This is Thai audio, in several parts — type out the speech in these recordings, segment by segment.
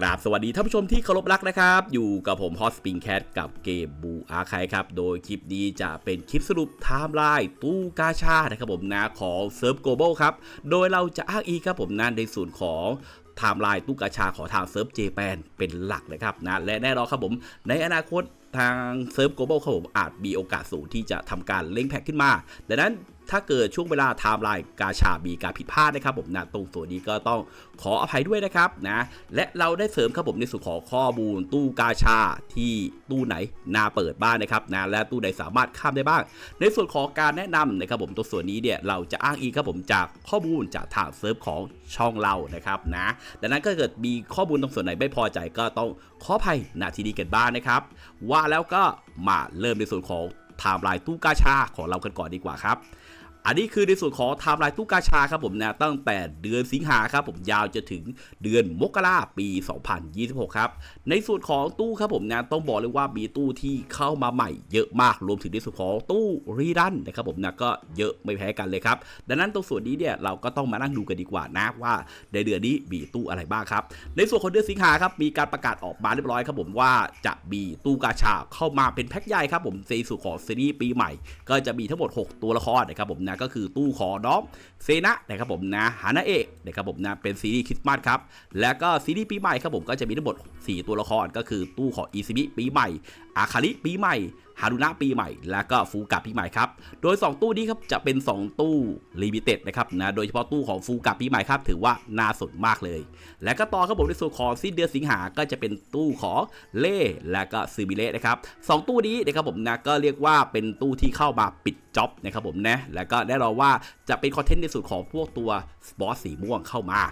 กราบสวัสดีท่านผู้ชมที่เคารพรักนะครับ อยู่กับผมฮอสปิงแคทกับเกมบูอาคายครับ โดยคลิปนี้จะเป็นคลิปสรุปไทม์ไลน์ตู้กาชานะครับผมนะของเซิร์ฟโกลบอลครับ โดยเราจะอ้างอิงครับผมนะในส่วนของไทม์ไลน์ตู้กาชาของทางเซิร์ฟเจแปนเป็นหลักนะครับนะและแน่นอนครับผมในอนาคตทางเซิร์ฟโกลบอลครับผมอาจมีโอกาสสูงที่จะทำการเล่งแพ็กขึ้นมาดังนั้น ถ้าเกิดช่วงเวลาไทม์ไลน์กาชามีการผิดพลาดนะครับผมนะตรงส่วนนี้ก็ต้องขออภัยด้วยนะครับนะและเราได้เสริมครับผมในส่วนของข้อมูลตู้กาชาที่ตู้ไหนน่าเปิดบ้างนะครับนะและตู้ไหนสามารถข้ามได้บ้าง ในส่วนของการแนะนำนะครับผมตัวส่วนนี้เนี่ยเราจะอ้างอิงครับผมจากข้อมูลจากทางเซิร์ฟของช่องเรานะครับนะดังนั้นก็เกิดมีข้อมูลตรงส่วนไหนไม่พอใจก็ต้องขออภัยณที่นี้กันบ้างนะครับ ว่าแล้วก็มาเริ่มในส่วนของไทม์ไลน์ตู้กาชาของเรากันก่อนดีกว่าครับ อันนี้คือในส่วนของไทม์ไลน์ตู้กาชาครับผมนะตั้งแต่เดือนสิงหาครับผมยาวจะถึงเดือนมกราปี 2026 ครับ ในส่วนของตู้ครับผมนะต้องบอกเลยว่ามีตู้ที่เข้ามาใหม่เยอะมากรวมถึงในส่วนของตู้รีดันนะครับผมนะก็เยอะไม่แพ้กันเลยครับ ดังนั้นตรงส่วนนี้เนี่ยเราก็ต้องมานั่งดูกันดีกว่านะว่าในเดือนนี้มีตู้อะไรบ้างครับ ในส่วนของเดือนสิงหาครับมีการประกาศออกมาเรียบร้อยครับผมว่าจะมีตู้กาชาเข้ามาเป็นแพ็คใหญ่ครับผมในส่วนของซีรีส์ปีใหม่ ก็จะมีทั้งหมด 6 ตัวละครนะครับผมนะก็คือตู้ขอดอมเซนะนะครับผมนะฮานาเอะนะครับผมนะเป็นซีรีส์คริสต์มาสครับแล้วก็ซีรีส์ปีใหม่ครับผมก็จะมีทั้งหมด 4 ตัวละครก็คือตู้ขออีซิบิปีใหม่อาคาริปีใหม่ ฮารุนะปีใหม่ แล้วก็ฟูกะปีใหม่ครับ โดย 2 ตู้นี้ครับจะเป็น 2 ตู้ลิมิเต็ดนะครับนะโดยเฉพาะตู้ของฟูกะปีใหม่ครับถือว่าน่าสนมากเลย และก็ต่อครับผมในส่วนของสิ้นเดือนสิงหาก็จะเป็นตู้ของเล่และก็ซูบิเล่นะครับสองตู้นี้นะครับผมนะก็เรียกว่าเป็นตู้ที่เข้ามาปิดจ็อบนะครับผมนะแล้วก็แน่นอนว่าจะเป็นคอนเทนต์ในส่วนของพวกตัวสปอร์ตสีม่วงเข้ามา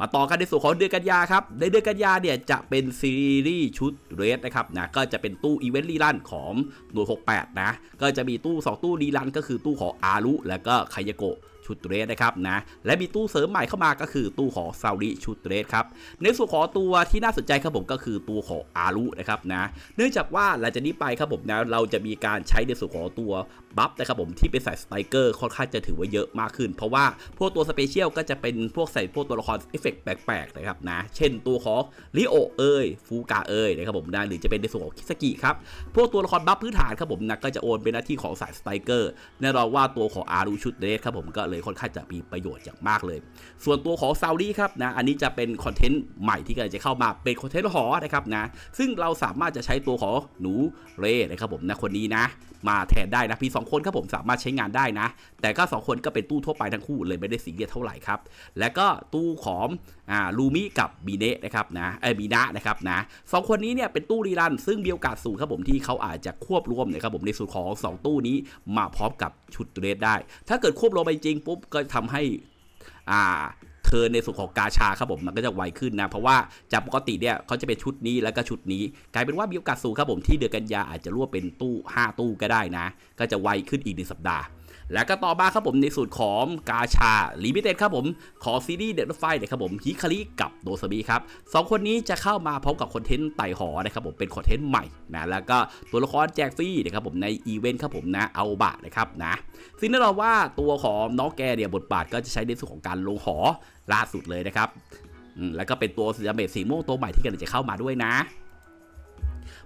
มาต่อกันในส่วนของเดือนกันยาครับ ในเดือนกันยาเนี่ยจะเป็นซีรีส์ชุดเรสนะครับนะก็จะเป็นตู้อีเวนต์รีลันของหน่วย68 นะ ก็จะมีตู้ 2 ตู้รีลันก็คือตู้ของอารุและก็ไคยโกะ ชุดเรสนะครับนะและมีตู้เสริมใหม่เข้ามาก็คือตู้ของซาริชุดเรสครับในส่วนของตัวที่น่าสนใจครับผมก็คือตัวของอารุนะครับนะเนื่องจากว่าหลังจากนี้ไปครับผมนะเราจะมีการใช้ในส่วนของตัวบัฟนะครับผมที่เป็นใส่สไตรเกอร์ค่อนข้างจะถือว่าเยอะมากขึ้น เพราะว่าพวกตัวสเปเชียลก็จะเป็นพวกใส่พวกตัวละครเอฟเฟกต์แปลกๆนะครับนะเช่นตัวของลิโอเอยฟูกาเอ้ยนะครับผมนะหรือจะเป็นในส่วนของคิสกิครับพวกตัวละครบัฟพื้นฐานครับผมนะก็จะโอนเป็นหน้าที่ของสายสไตรเกอร์แน่นอนว่าตัวของอารุชุดเรสครับผมก็เลยค่อนข้างจะมีประโยชน์อย่างมากเลย ส่วนตัวของซาวลี่ครับนะอันนี้จะเป็นคอนเทนต์ใหม่ที่กำลังจะเข้ามาเป็นคอนเทนต์หอนะครับนะซึ่งเราสามารถจะใช้ตัวของหนูเรนะครับผมนะคนนี้นะ มาแทนได้นะพี่สองคนครับผมสามารถใช้งานได้นะ แต่ก็ 2 คนก็เป็นตู้ทั่วไปทั้งคู่เลยไม่ได้สีเรียสเท่าไหร่ครับ และก็ตู้ของอ่าลูมิกับบีเนะนะครับนะเออบีนะนะครับนะสองคนนี้เนี่ยเป็นตู้รีรัน ซึ่งมีโอกาสสูงครับผมที่เขาอาจจะควบรวมนะครับผมในส่วนของ 2 ตู้นี้มาพร้อมกับชุดเรสได้ ถ้าเกิดควบรวมไปจริงปุ๊บก็ทำให้อ่าเทอร์ในส่วนของกาชาครับผมมันก็จะไวขึ้นนะ เพราะว่าจากปกติเนี่ยเขาจะเป็นชุดนี้แล้วก็ชุดนี้ กลายเป็นว่ามีโอกาสสูงครับผมที่เดือนกันยาอาจจะรวบเป็นตู้ 5 ตู้ก็ได้นะ ก็จะไวขึ้นอีกหนึ่งสัปดาห์ แล้วก็ต่อมาครับผมในส่วนของกาชาลิมิเต็ดครับผมขอซีรีส์เด็ดรถไฟเนะครับผมฮิคาริกับโดซาบิครับสองคนนี้จะเข้ามาพร้อมกับคอนเทนต์ไต่หอนะครับผมเป็นคอนเทนต์ใหม่นะแล้วก็ตัวละครแจกฟรีนะครับผมในอีเวนต์ครับผมนะเอาบะนะครับนะซึ่งแน่นอนว่าตัวของน้องแกเนี่ยบทบาทก็จะใช้ในส่วนของการลงหอล่าสุดเลยนะครับแล้วก็เป็นตัวสีดาเมจสีม่วงตัวใหม่ที่กำลังจะเข้ามาด้วยนะ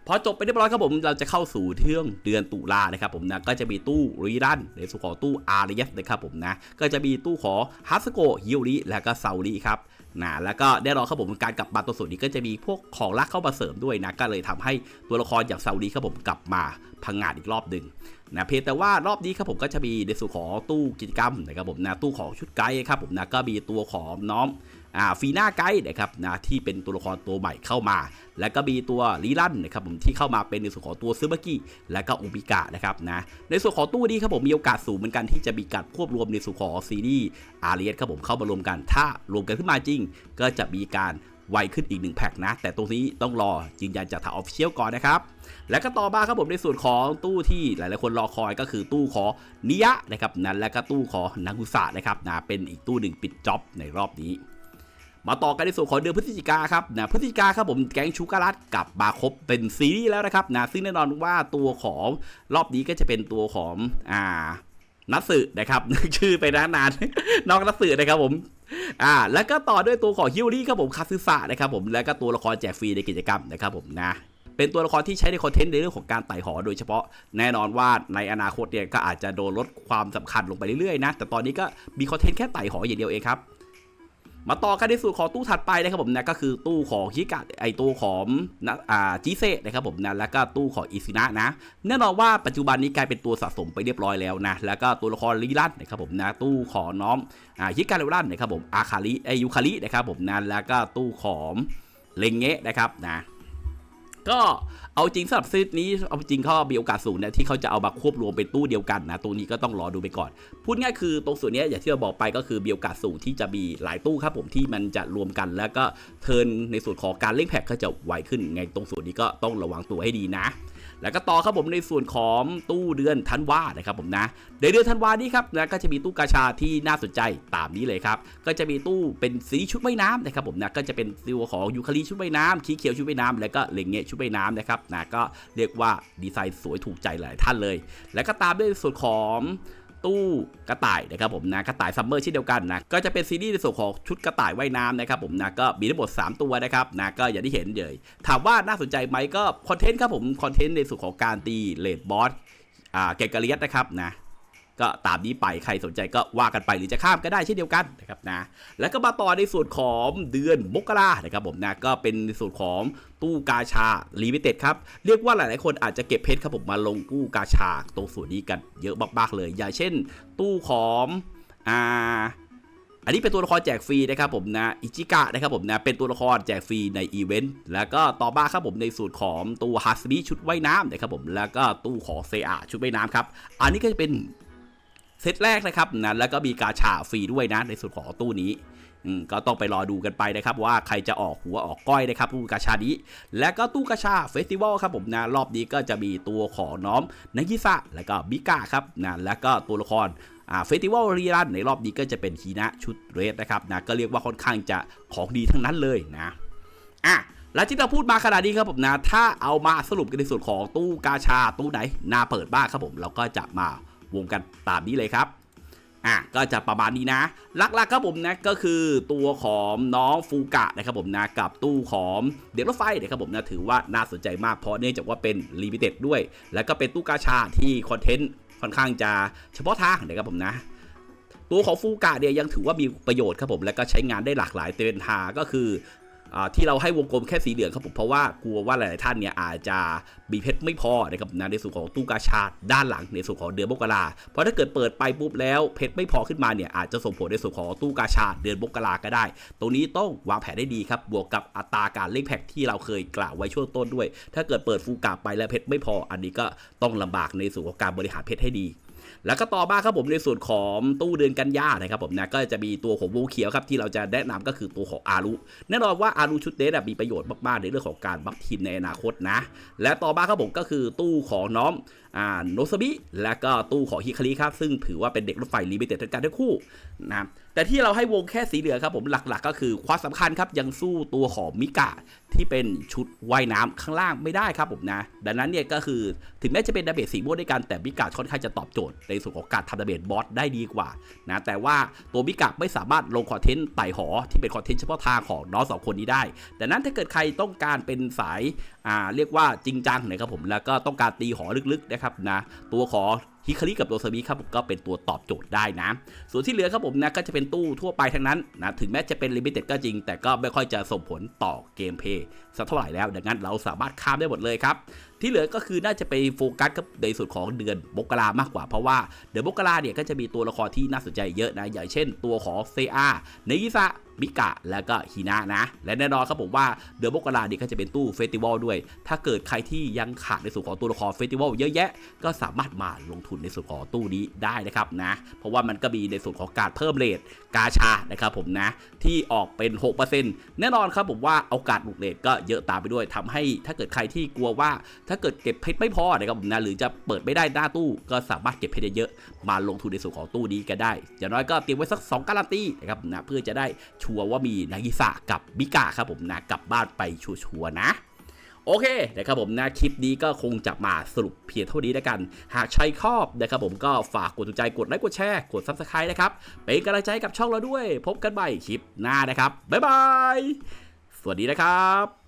พอจบไปเรียบร้อยครับผมเราจะเข้าสู่เทื่องเดือนตุลานะครับผมนะก็จะมีตู้รีรันในส่วนของตู้อาร์เรสนะครับผมนะก็จะมีตู้ของฮัสโกฮิวริและก็เซาริครับนะแล้วก็ได้รอนครับผมการกลับมาตัวส่วนนี้ก็จะมีพวกของลักเข้ามาเสริมด้วยนะก็เลยทำให้ตัวละครอย่างเซาริครับผมกลับมาพังงาดอีกรอบหนึ่งนะเพียงแต่ว่ารอบนี้ครับผมก็จะมีในส่วนของตู้กิจกรรมนะครับผมนะตู้ของชุดไกด์ครับผมนะก็มีตัวของน้อง ฟีน่าไกด์นะครับนะที่เป็นตัวละครตัวใหม่เข้ามา แล้วก็มีตัวลีลันนะครับผมที่เข้ามาเป็นในส่วนของตัวซึบากิและก็อุบิกะนะครับนะในส่วนของตู้นี้ครับผมมีโอกาสสูงเหมือนกันที่จะมีการควบรวมในส่วนของซีรีส์อาร์เรียสครับผมเข้ามารวมกัน ถ้ารวมกันขึ้นมาจริง ก็จะมีการไวขึ้นอีกหนึ่งแพ็คนะ แต่ตรงนี้ต้องรอยืนยันจากทางออฟฟิเชียลก่อนนะครับ แล้วก็ต่อมาครับผมในส่วนของตู้ที่หลายๆคนรอคอยก็คือตู้ของนิยะนะครับนั้นและก็ตู้ของนากุสะนะครับนะเป็นอีกตู้หนึ่งปิดจ็อบในรอบนี้ มาต่อกันในส่วนของเดือนพฤศจิกาครับนะพฤศจิกาครับผมแก๊งชูการัตกลับมาครบเป็นซีรีส์แล้วนะครับนะซึ่งแน่นอนว่าตัวของรอบนี้ก็จะเป็นตัวของอ่านัตสึนะครับชื่อไปนานๆน้องนัตสึนะครับผมอ่าแล้วก็ต่อด้วยตัวของฮิวรี่ครับผมคาซึสะนะครับผมแล้วก็ตัวละครแจกฟรีในกิจกรรมนะครับผมนะเป็นตัวละครที่ใช้ในคอนเทนต์ในเรื่องของการไต่หอโดยเฉพาะแน่นอนว่าในอนาคตเนี่ยก็อาจจะโดนลดความสำคัญลงไปเรื่อยๆนะแต่ตอนนี้ก็มีคอนเทนต์แค่ไต่หออย่างเดียวเองครับ มาต่อกันในส่วนของตู้ถัดไปนะครับผมนะก็คือตู้ของฮิกะไอตู้ของนะอ่าจิเซนะครับผมนะแล้วก็ตู้ของอิซินะนะแน่นอนว่าปัจจุบันนี้กลายเป็นตัวสะสมไปเรียบร้อยแล้วนะแล้วก็ตัวละครลีลันนะครับผมนะตู้ของน้องอ่าฮิกาเลรันนะครับผมอาคาริไอยูคารินะครับผมนะแล้วก็ตู้ของเลงเงะนะครับนะ ก็เอาจริงสำหรับซีดนี้เอาจริงเขามีโอกาสสูงนะที่เขาจะเอามาควบรวมเป็นตู้เดียวกันนะตรงนี้ก็ต้องรอดูไปก่อน พูดง่ายคือตรงส่วนนี้อย่างที่เราบอกไปก็คือมีโอกาสสูงที่จะมีหลายตู้ครับผมที่มันจะรวมกัน แล้วก็เทินในส่วนของการเล่นแพ็กก็จะไวขึ้นไงตรงส่วนนี้ก็ต้องระวังตัวให้ดีนะ แล้วก็ต่อครับผมในส่วนของตู้เดือนธันวานะครับผมนะในเดือนธันวานี้ครับนะก็จะมีตู้กาชาที่น่าสนใจตามนี้เลยครับก็จะมีตู้เป็นสีชุดว่ายน้ำนะครับผมนะก็จะเป็นตัวของยูคาลิชุดว่ายน้ำคีเขียวชุดว่ายน้ำแล้วก็เลงเงะชุดว่ายน้ำนะครับนะก็เรียกว่าดีไซน์สวยถูกใจหลายท่านเลย แล้วก็ตามด้วยส่วนของ ตู้กระต่ายนะครับผมนะกระต่ายซัมเมอร์เช่นเดียวกันนะก็จะเป็นซีรีส์ในส่วนของชุดกระต่ายว่ายน้ำนะครับผมนะก็มีทั้งหมด 3 ตัวนะครับนะก็อย่างที่เห็นเลยถามว่าน่าสนใจไหมก็คอนเทนต์ครับผมคอนเทนต์ในส่วนของการตีเลดบอสอ่าเกกเลียสนะครับนะ ก็ตามนี้ไปใครสนใจก็ว่ากันไปหรือจะข้ามก็ได้เช่นเดียวกันนะครับนะแล้วก็มาต่อในส่วนของเดือนมกรานะครับผมนะก็เป็นในส่วนของตู้กาชาลิมิเต็ดครับ เรียกว่าหลายๆ คนอาจจะเก็บเพชรครับผมมาลงตู้กาชาตรงส่วนนี้กันเยอะมากๆเลย อย่างเช่น ตู้ของอ่าอันนี้เป็นตัวละครแจกฟรีนะครับผมนะอิจิกะนะครับผมนะเป็นตัวละครแจกฟรีในอีเวนต์แล้วก็ต่อมาครับผมในสูตรของตัวฮัสบิชุดว่ายน้ำนะครับผมแล้วก็ตู้ของเซอาชุดว่ายน้ำครับอันนี้ก็จะเป็น เซตแรกนะครับนะแล้วก็มีกาชาฟรีด้วยนะในส่วนของตู้นี้ก็ต้องไปรอดูกันไปนะครับว่าใครจะออกหัวออกก้อยนะครับตู้กาชานี้ และก็ตู้กาชาเฟสติวัลครับผมนะรอบนี้ก็จะมีตัวของน้อมนากิสะแล้วก็บิกะครับนะแล้วก็ตัวละครเฟสติวัลรีรันในรอบนี้ก็จะเป็นฮีนะชุดเรสนะครับนะก็เรียกว่าค่อนข้างจะของดีทั้งนั้นเลยนะอะแล้วที่เราพูดมาขนาดนี้ครับผมนะถ้าเอามาสรุปกันในส่วนของตู้กาชาตู้ไหนน่าเปิดบ้างครับผมเราก็จะมา วงกันตามนี้เลยครับอะก็จะประมาณนี้นะหลักๆครับผมนะก็คือตัวของน้องฟูกะนะครับผมนะกับตู้ของเด็กรถไฟนะครับผมนะถือว่าน่าสนใจมากเพราะเนื่องจากว่าเป็นลิมิเต็ดด้วย แล้วก็เป็นตู้กาชาที่คอนเทนต์ค่อนข้างจะเฉพาะทางนะครับผมนะตัวของฟูกะเนี่ยยังถือว่ามีประโยชน์ครับผมและก็ใช้งานได้หลากหลายเต็มทางก็คืออา ที่เราให้วงกลมแค่สีเหลืองครับผมเพราะว่ากลัวว่าหลายๆท่านเนี่ยอาจจะมีเพชรไม่พอนะครับนะในส่วนของตู้กาชาดด้านหลังในส่วนของเดือนมกราเพราะถ้าเกิดเปิดไปปุ๊บแล้วเพชรไม่พอขึ้นมาเนี่ยอาจจะส่งผลในส่วนของตู้กาชาดเดือนมกราก็ได้ ตรงนี้ต้องวางแผนได้ดีครับบวกกับอัตราการเล่นแพ็กที่เราเคยกล่าวไว้ช่วงต้นด้วย ถ้าเกิดเปิดฟูกะไปแล้วเพชรไม่พอ อันนี้ก็ต้องลำบากในส่วนของการบริหารเพชรให้ดี แล้วก็ต่อมาครับผมในส่วนของตู้เดือนกันยานะครับผมนะก็จะมีตัวของวงเขียวครับที่เราจะแนะนำก็คือตัวของอารุแน่นอนว่าอารุชุดเดสมีประโยชน์มากๆในเรื่องของการบัฟทีมในอนาคตนะ และต่อมาครับผมก็คือตู้ของน้องอ่าโนซบิและก็ตู้ของฮิคาริครับซึ่งถือว่าเป็นเด็กรถไฟลิมิเต็ดทั้งการทั้งคู่นะแต่ที่เราให้วงแค่สีเหลืองครับผมหลักๆ ก็คือความสำคัญครับยังสู้ตัวของมิกะ ที่เป็นชุดว่ายน้ำข้างล่างไม่ได้ครับผมนะ ดังนั้นเนี่ยก็คือถึงแม้จะเป็นดาเมจสีม่วงด้วยกันแต่บิกาค่อนข้างจะตอบโจทย์ ในส่วนของการทำดาเมจบอสได้ดีกว่านะแต่ว่าตัวบิกาไม่สามารถลงคอนเทนต์ไต่หอที่เป็นคอนเทนต์เฉพาะทางของน้องสองคนนี้ได้ดังนั้นถ้าเกิดใครต้องการเป็นสายอ่าเรียกว่าจริงจังนะครับผมแล้วก็ต้องการตีหอลึกๆนะครับนะตัวขอฮิคาริกับโรซาบิครับผมก็เป็นตัวตอบโจทย์ได้นะ ส่วนที่เหลือครับผมนะก็จะเป็นตู้ทั่วไปทั้งนั้นนะถึงแม้จะเป็นลิมิเต็ดก็จริง แต่ก็ไม่ค่อยจะส่งผลต่อเกมเพย์สักเท่าไหร่แล้ว ดังนั้นเราสามารถข้ามได้หมดเลยครับ ที่เหลือก็คือน่าจะไปโฟกัสกับในส่วนของเดือนมกรามากกว่าเพราะว่าเดือนมกราเนี่ยก็จะมีตัวละครที่น่าสนใจเยอะนะอย่างเช่น ตัวของเซอาเนกิสะมิกะแล้วก็ฮินะนะ และแน่นอนครับผมว่าเดือนมกราเนี่ยก็จะเป็นตู้เฟสติวัลด้วย ถ้าเกิดใครที่ยังขาดในส่วนของตัวละครเฟสติวัลเยอะแยะ ก็สามารถมาลงทุนในส่วนของตู้นี้ได้นะครับนะ เพราะว่ามันก็มีในส่วนของการเพิ่มเรทกาชานะครับผมนะ ที่ออกเป็น 6%แน่นอนครับผมว่าโอกาสหลุดเรทก็เยอะตามไปด้วยทำให้ถ้าเกิดใครที่กลัวว่าถ้าถ้าเกิดเก็บเพชรไม่พอนะครับนะหรือจะเปิดไม่ได้หน้าตู้ ก็สามารถเก็บเพชรเยอะๆมาลงทุนในส่วนของตู้นี้ก็ได้อย่างน้อยก็เตรียมไว้สัก 2 การันตีนะครับนะเพื่อจะได้ชัวร์ว่ามีนากิสะกับบิกาครับผมนะกลับบ้านไปชัวร์ๆนะโอเคนะครับผมนะคลิปนี้ก็คงจะมาสรุปเพียงเท่านี้แล้วกัน หากใช้ครอบนะครับผมก็ฝากกดถูกใจกดไลค์กดแชร์กดซับสไครต์นะครับเป็นกำลังใจกับช่องเราด้วย พบกันใหม่คลิปหน้านะครับ บ๊ายบาย สวัสดีนะครับ